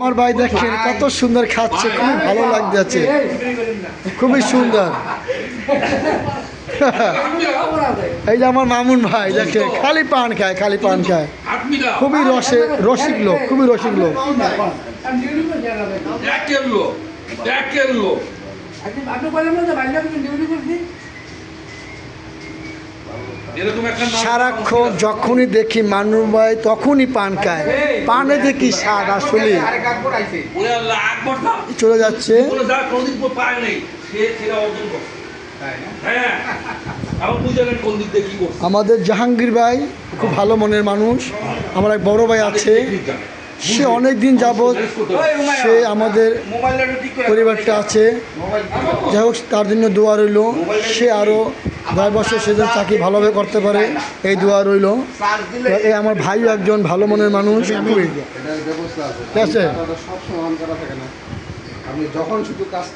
আমার ভাই দেখেন কত সুন্দর খাচ্ছে খুবই ভালো লাগতেছে খুবই সুন্দর। এই যে আমার মামুন ভাই দেখে খালি পান খায় খালি পান খায়। খুবই রসে রসিক লোক খুবই রসিক লোক। লোক সারাক্ষণ যখনই দেখি মানুষ ভাই তখনই পান খায় পানে দেখি স্বাদ আসলে। চলে যাচ্ছে। হ্যাঁ। আমাদের জাহাঙ্গীর ভাই খুব ভালো মনের মানুষ আমার এক বড় ভাই আছে সে অনেক দিন যাবৎ সে আমাদের পরিবারটা আছে যাই হোক তার জন্য দোয়া রইল সে আরও দশ বছর সে যেন চাকরি ভালোভাবে করতে পারে, এই দোয়া রইল। এই আমার ভাইও একজন ভালো মনের মানুষ। ঠিক আছে? যখন শুধু কাজ